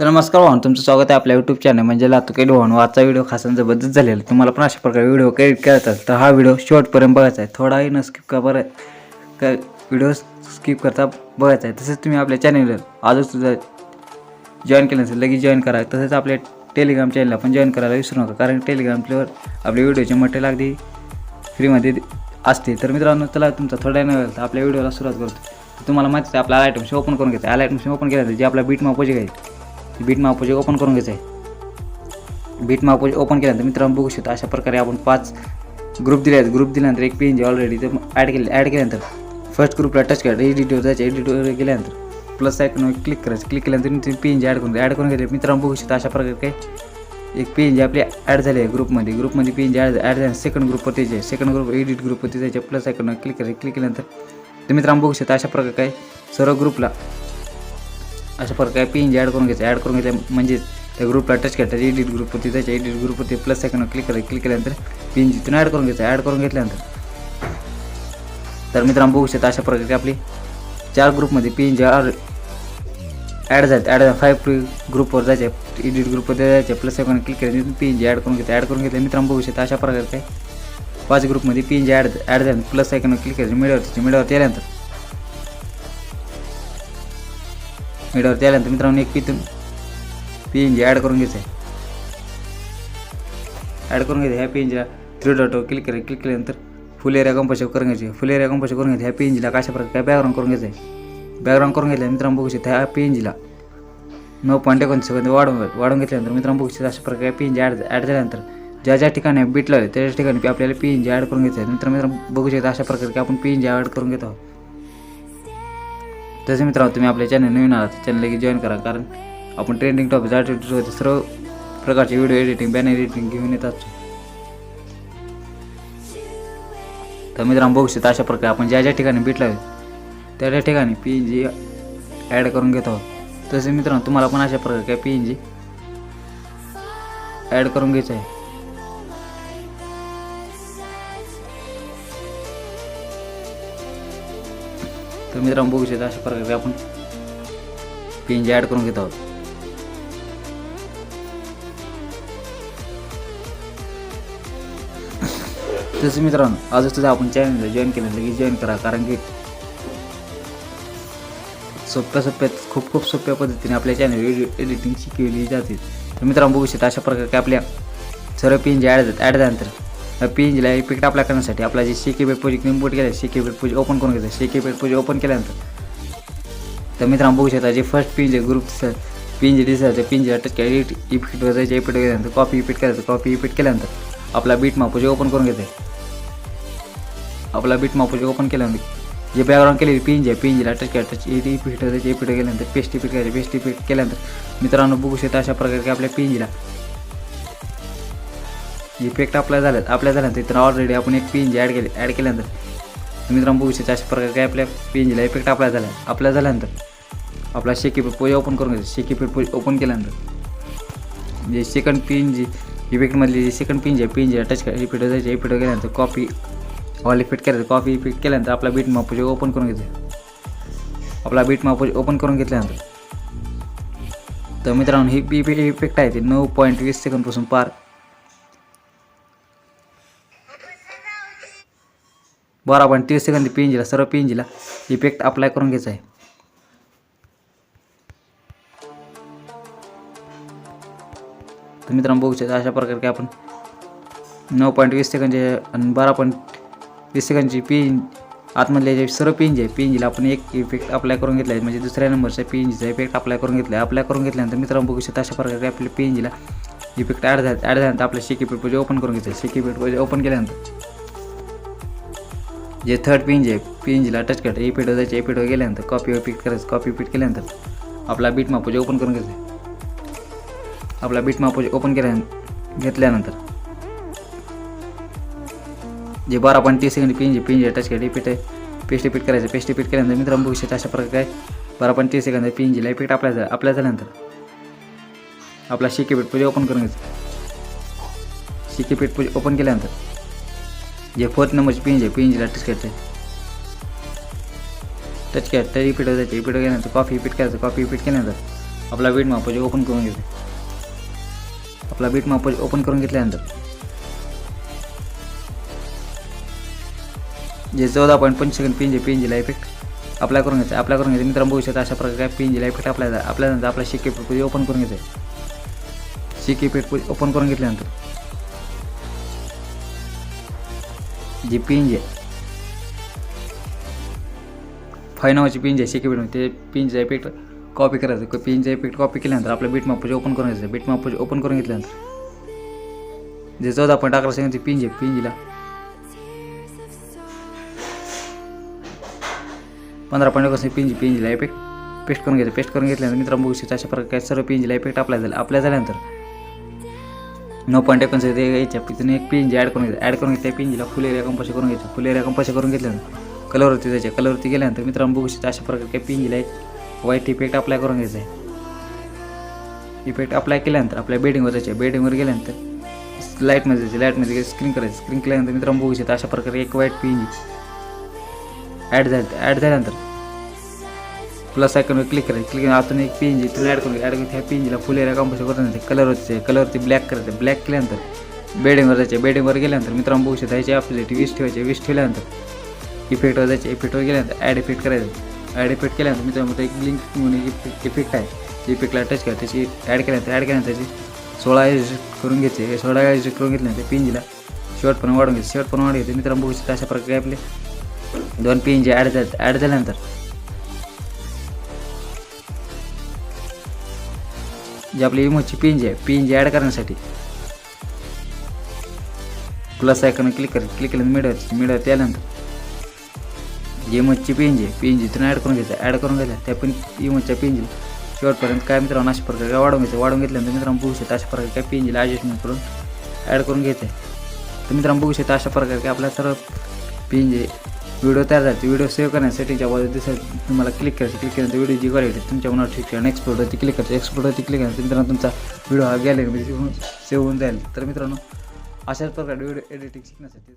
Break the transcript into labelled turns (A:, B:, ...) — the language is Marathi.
A: तर नमस्कार वाहन तुमचं स्वागत आहे आपल्या यूट्यूब चॅनल म्हणजे लातूर वाहन आजचा व्हिडिओ खास जबरदस्त झालेला आहे. तुम्हाला पण अशा प्रकारे व्हिडिओ क्रिएट करायचा तर हा व्हिडिओ शॉर्टपर्यंत बघायचा आहे. थोडाही न स्किप का बरं का व्हिडिओ स्किप करता बघायचा आहे. तसेच तुम्ही आपल्या चॅनलवर आजच सुद्धा जॉईन केलं नसेल लगेच जॉईन करा. तसेच आपल्या टेलिग्राम चॅनलला पण जॉईन करायला विसरू नका. कारण टेलिग्रामवर आपले व्हिडिओचे मटेरियल अगदी फ्रीमध्ये असते. तर मित्रांनो चला तुमचा थोडा न तर आपल्या व्हिडिओला सुरुवात करतो. तुम्हाला माहिती आहे आपला आयटमशी ओपन करून घ्यायचं आल ओपन केलं जे आपला बीट मापोजी घ्यायचं बीट मापोजी ओपन करून घ्यायचं आहे बीट मापूचे ओपन केल्यानंतर मित्रांनो बघू शकता अशा प्रकारे आपण पाच ग्रुप दिले आहेत. ग्रुप दिल्यानंतर एक पी एन जी ऑलरेडी ते ॲड केले ॲड केल्यानंतर फर्स्ट ग्रुपला टच करायचं एडिटवर जायचं एडिटवर गेल्यानंतर प्लस आयकॉन क्लिक करायचं. क्लिक केल्यानंतर तुम्ही पी एन जी ॲड करून ॲड करून घेतले मित्रांनो बघू शकता अशा प्रकारे काय? एक पी एन जी आपली ॲड झाली आहे ग्रुपमध्ये ग्रुपमध्ये P N G add add झाले सेकंड ग्रुपवरती जायचे सेकंड ग्रुप एडिट ग्रुपवरती जायचे प्लस आयकॉन क्लिक करायचं. क्लिक केल्यानंतर तर मित्रांनो बघू शकता अशा प्रकारे काय? सर्व ग्रुपला अशा प्रकारे पी एन जी ॲड करून घ्यायचं ॲड करून घेतल्या म्हणजे त्या ग्रुपला टच करायचं एडिट ग्रुपवरती जायचं एडिट ग्रुपवरती प्लस सेकंड क्लिक करायचं क्लिक केल्यानंतर पी एन तिथून ॲड करून घ्यायचं ॲड करून घेतल्यानंतर. तर मित्रांनो बघू शकता अशा प्रकारे आपली चार ग्रुपमध्ये पी एन जी ॲड झाले ॲड फाईव्ह ग्रुपवर जायचे एडिट ग्रुपमध्ये जायचे प्लस सेकंड क्लिक करायचं पी एन जी ॲड करून घेते ॲड करून घेतलं. मित्रांनो बघू शकता अशा प्रकारे काय? पाच ग्रुपमध्ये P N G add add झाले प्लस सेकंड क्लिक करायचं मिडियावरती मिडियावरती आल्यानंतर. मिडियावरती आल्यानंतर मित्रांनो एक पिथून पी एन जी ॲड करून घ्यायचं आहे ॲड करून घ्यायचं ह्या पी एन जीला थ्री डॉटवर क्लिक करायचं क्लिक केल्यानंतर फुल एरिया कंपोज करून घ्यायची. फुल एरिया कंपोज करून घ्यायची ह्या पी एन जीला कशा प्रकारे? बॅकग्राऊंड करून घ्यायचं आहे बॅकग्राऊंड करून घेतल्या मित्रांनो बघू शकता ह्या पी एन जीला नऊ पॉईंट एकोणीस सेकंद वाढवून वाढवून घेतल्यानंतर मित्रांनो बघू शकता अशा प्रकारे P N G add add झाल्यानंतर ज्या ज्या ठिकाणी बीट लावले त्या ठिकाणी आपल्याला पी एन जी ॲड करून घ्यायचं आहे मित्र मित्रांनो बघू शकता अशा प्रकारे की आपण पी एन जी ॲड करून घेत आहोत. तसे मित्रांनो तुम्ही आपल्या चॅनल नवीन आहात चॅनल लगेच जॉईन करा. कारण आपण ट्रेंडिंग टॉपिक आर्टिट्यूड सर्व प्रकारचे व्हिडिओ एडिटिंग बॅनर एडिटिंग घेऊन येत असतो. तर मित्रांनो बघू शकता अशा प्रकारे आपण ज्या ज्या ठिकाणी बीट त्या त्या ठिकाणी पी एन जी ॲड करून घेत आहोत. तसे मित्रांनो तुम्हाला पण अशा प्रकारे काय पी एन जी ॲड करून घ्यायचं आहे. तर मित्रांनो बघू शकता अशा प्रकारे आपण पी ॲड करून घेत आहोत. तसं मित्रांनो आजच तुझा आपण चॅनलला जॉईन केलं लगेच जॉईन करा कारण की सोप्या सोप्यात खूप खूप सोप्या पद्धतीने आपल्या चॅनल एडिटिंग शिकवली जाते. तर मित्रांनो बघू शकता अशा प्रकारे आपल्या सर्व पी एन ॲड ॲड झाल्यानंतर पी एन जीला इफेक्ट अप्लाय करण्यासाठी आपला जे सी के बेट प्रोजेक्ट इम्पोर्ट केला के बेट प्रोजेक्ट ओपन करून घ्यायचं के बेट प्रोजेक्ट ओपन केल्यानंतर तर मित्रांनो बघू शकता जे first P N G group P N G दिसायचं P N G touch edit effect जायचे इफेक्ट केल्यानंतर कॉपी इफेक्ट करायचं कॉपी इफेक्ट केल्यानंतर आपला बीट मापूजे ओपन करून घेते आपला बीट मापूजे ओपन केल्यानंतर जे बॅकग्राऊंड केलेली P N G P N touch केलं टच एडी इफेक्ट जायचे इफेक्ट केल्यानंतर पेस्ट इफेक्ट करायचे पेस्ट इफेक्ट केल्यानंतर मित्रांनो बघू शकता अशा प्रकारे आपल्या पी एन जीला इफेक्ट अप्लाय झाल्यात अप्लाय झाल्यानंतर इथं ऑलरेडी आपण एक पी जी ॲड केली ॲड केल्यानंतर. मित्रांनो बघू शकता अशा प्रकारे काय आपल्या पी जीला इफेक्ट अप्लाय झाला अप्लाय झाल्यानंतर आपला शेकी पोज ओपन करून घ्यायचं. शेकी पोज ओपन केल्यानंतर. जे सेकंड पी एन जी इफेक्टमधली जे second P N G P N जीला टच इफेक्ट जायचे इफेक्ट केल्यानंतर कॉपी ऑल इफेक्ट करायचं. कॉपी इफेक्ट केल्यानंतर आपला बीट मापोज ओपन करून घ्यायचं. आपला बीट मापोज ओपन करून घेतल्यानंतर. तर मित्रांनो ही पी पी इफेक्ट आहे ते नऊ पॉईंट वीस सेकंडपासून पार बारा पॉईंट तीस सेकंद पी एन जीला सर्व पी एन जीला इफेक्ट अप्लाय करून घ्यायचा आहे. तर मित्रांनो बघू शकता अशा प्रकारे की आपण नऊ पॉईंट वीस सेकंदचे आणि बारा पॉईंट वीस सेकंदची पी आतमधले जे सर्व पी एन जी आहे पी एन जीला आपण एक इफेक्ट अप्लाय करून घेतला आहे. म्हणजे दुसऱ्या नंबरचा पी एन जीचा इफेक्ट अप्लाय करून घेतला आहे. अप्लाय करून घेतल्यानंतर मित्रांनो बघू शकता अशा प्रकारे आपल्या पी एन जीला इफेक्ट ॲड झाला ॲड झाल्यानंतर आपल्या शेकी पेट म्हणजे ओपन करून घेतलं शेकी पेट ओपन केल्यानंतर जे थर्ड पिंज आहे पिंजला एन टच करायचं इफेक्ट जायचं इफेक्ट गेल्यानंतर कॉपी पिक करायचं कॉपी पिट केल्यानंतर आपला बीट मापोजे ओपन करून घ्यायचं आपला बीट मापोजे ओपन केल्या घेतल्यानंतर जे बारा पॉईंट तीस second P N G P N G touch केली इफेक्ट आहे पेस्ट इफेक्ट करायचं पेस्ट इफेक्ट केल्यानंतर मित्रांनो बघू शकता अशा प्रकारे बारा पॉईंट तीस सेकंद पिंजीला इफेक्ट आपल्या झाला झाल्यानंतर आपला शिकी पेट पूजे ओपन करून घ्यायचं शिकी पेट पूजे ओपन केल्यानंतर जे फोर्थ नंबरची पिंज आहे पिंजीला टच करते टच केलं तर इफेक्ट जायचं रिपीट केल्यानंतर कॉफी रिपीट करायचं कॉफी रिपीट केल्यानंतर आपला बीट मापोज ओपन करून घेते. आपला बीट मापोजी ओपन करून घेतल्यानंतर. जे चौदा पॉईंट पंचवीस सेकंड पिंजे पिंजीला इफेक्ट अप्लाय करून घ्यायचा अप्लाय करून घ्यायचं मित्रांनो बघू शकता अशा प्रकारे पिंजीला इफेक्ट अप्लाय आपल्यानंतर आपला शिके पेट ओपन करून घ्यायचा शिके पेट ओपन करून घेतल्यानंतर. जी पिंज आहे. फाय नावाची पिंज आहे शेकी पेट ते पिंजचा इफेक्ट कॉपी करायचं. पिंजचा इफेक्ट कॉपी केल्यानंतर आपलं बीट मापूचे ओपन करून घ्यायचं. बीट मापूचे ओपन करून घेतल्यानंतर. जे चौदा पॉईंट अकरा सेकंद पिंज आहे पिंजीला. पंधरा पॉईंट कसं पिंजी पिंजीला इफेक्ट पेस्ट करून घ्यायचं. पेस्ट करून घेतल्यानंतर मित्रांनो बघू शकता अशा प्रकारे सर्व पिंजीला इफेक्ट अप्लाय झाला अप्लाय झाल्यानंतर नऊ पॉईंट एकोणीस ते यायच्या तिथून एक पिंजी ॲड करून घ्यायचं ॲड करून घेते पिंजीला फुल एरिया कंपाशी करून घ्यायचं फुल एरिया कंपाशी करून घेतल्यानंतर कलरवरती जायच्या कलरवरती गेल्यानंतर मित्रांनो बघू शकता अशा प्रकारे काही पिंजीला एक व्हाईट इफेक्ट अप्लाय करून घ्यायचा आहे इफेक्ट अप्लाय केल्यानंतर आपल्या बेडिंगवर जायच्या बेडिंगवर गेल्यानंतर लाईटमध्ये जायचे लाईटमध्ये स्क्रीन करायचं स्क्रीन केल्यानंतर मित्रांनो बघू शकता अशा प्रकारे एक white P N G add झालं ॲड झाल्यानंतर प्लस आयकॉनवर क्लिक करायचं क्लिक आतून एक पिंजी तुम्ही ॲड करून ॲड करून त्या पिंजीला फुल एरिया कंपोज करून कलरवरती कलरवरती ब्लॅक करायचं ब्लॅक केल्यानंतर बेडिंगवर जायचे. बेडिंगवर गेल्यानंतर मित्रांनो बघू शकता याची आपल्यासाठी वीस ठेवायचे. वीस ठेवल्यानंतर इफेक्टवर जायचे. इफेक्टवर गेल्यानंतर ॲड इफेक्ट करायचं. ॲड इफेक्ट केल्यानंतर मित्रांनो एक ब्लिंक म्हणून इफेक्ट आहे. इफेक्टला टच करा. त्याची ॲड केल्यानंतर ॲड केल्यानंतर त्याची सोळा एडिट करून घ्यायचे हे सोळा एडिट करून घेतल्यानंतर पिंजीला शॉर्ट पण वाढून घ्यायचं शॉर्ट पण वाढून घ्यायचं मित्रांनो बघू शकता अशा प्रकारे आपले दोन पिंजे ॲड झाले. ॲड झाल्यानंतर जी आपली इमोची पिंज आहे पिंज ॲड करण्यासाठी. प्लस आयकॉन क्लिक करायचं क्लिक केलं मिडर मिडर त्यानंतर जी इमोची पिंज आहे पिंज इथून ॲड करून घ्यायचं ॲड करून घ्यायचं त्या पिन इमोच्या जी शेवटपर्यंत काय मित्रांनो अशा प्रकारे काय वाढवून घ्यायचं? वाढवून घेतल्यानंतर मित्रांनो बघू शकता अशा प्रकारे काय पिंजला ॲडजस्टमेंट करून ॲड करून घ्यायचं आहे तर मित्रांनो बघू शकता अशा प्रकारे काय आपल्या सर्व जी व्हिडिओ तयार राहते व्हिडिओ सेव्ह करण्यासाठीच्या बाजू दिसेल तुम्हाला क्लिक करायचं क्लिक केल्यानंतर व्हिडिओ जी क्वालिटी तुमच्या मनावर ठीक आहे एक्सपोर्टवरती क्लिक करायचं एक्सपोर्टवरती क्लिक करायचं मित्रांनो तुमचा व्हिडिओ हा गॅलरीमध्ये सेव्ह होऊन जाईल. तर मित्रांनो अशाच प्रकारे व्हिडिओ एडिटिंग शिकण्यासाठी